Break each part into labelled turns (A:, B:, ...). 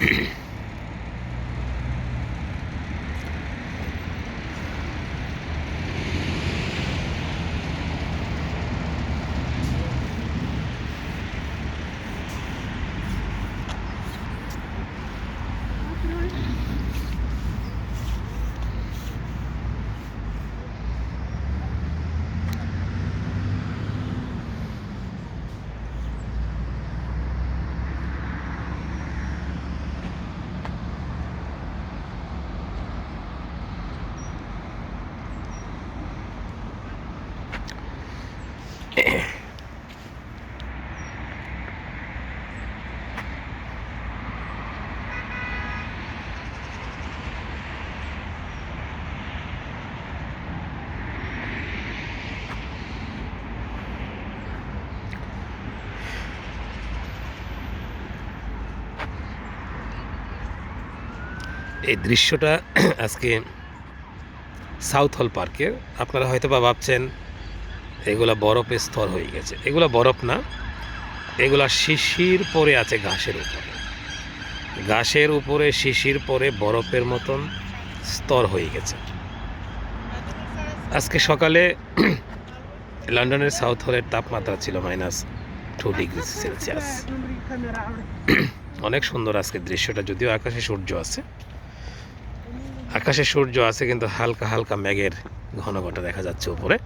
A: Mm-hmm. এই দৃশ্যটা আজকে সাউথ হল পার্কের আপনারা হয়তো বা ভাবছেন, এগুলা বরফের স্তর হয়ে গেছে। এগুলা বরফ না, এগুলা শিশির পরে আছে ঘাসের উপরে। ঘাসের উপরে, শিশির পরে বরফের মতন স্তর হয়ে গেছে। আজকে সকালে লন্ডনের সাউথ হলের তাপমাত্রা ছিল মাইনাস টু ডিগ্রি সেলসিয়াস অনেক সুন্দর আজকের দৃশ্যটা, যদিও আকাশে সূর্য আছে। আকাশে সূর্য আছে, কিন্তু হালকা হালকা মেঘের ঘন ঘটা দেখা যাচ্ছে উপরে।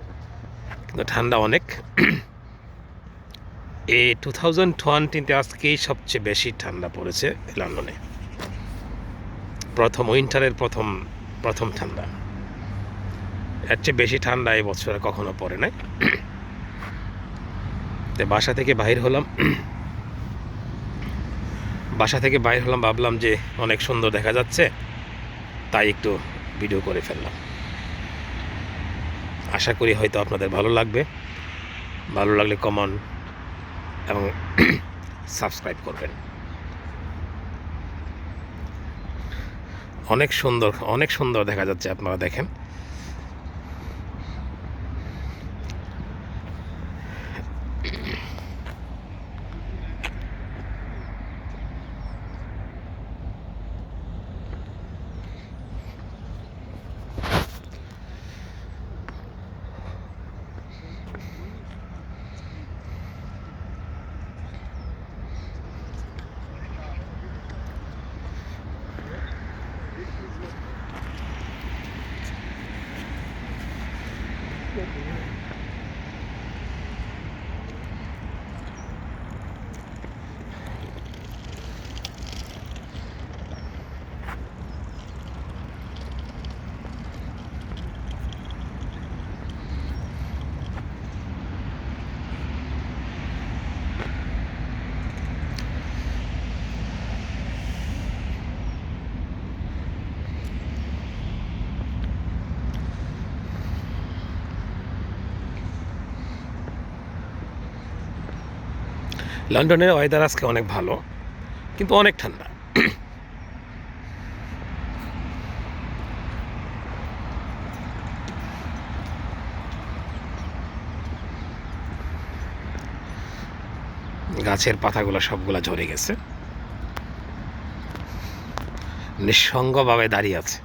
A: কিন্তু ঠান্ডা অনেক। এই টু থাউজেন্ড টোয়েন্টিতে আজকেই সবচেয়ে বেশি ঠান্ডা পড়েছে লন্ডনে। প্রথম, উইন্টারের প্রথম প্রথম ঠান্ডা। এর চেয়ে বেশি ঠান্ডা এই বছরে কখনো পড়ে নাই। তো বাসা থেকে বাহির হলাম। বাসা থেকে বাইর হলাম, ভাবলাম যে অনেক সুন্দর দেখা যাচ্ছে। তাই একটু ভিডিও করে ফেললাম। আশা করি হয়তো আপনাদের ভালো লাগবে। ভালো লাগলে কমন এবং সাবস্ক্রাইব করবেন। অনেক সুন্দর অনেক সুন্দর দেখা যাচ্ছে আপনারা দেখেন। লন্ডনের ওয়েদার আজকে অনেক ভালো, কিন্তু অনেক ঠান্ডা। গাছের পাতাগুলো সবগুলা ঝরে গেছে। নিঃসঙ্গভাবে দাঁড়িয়ে আছে।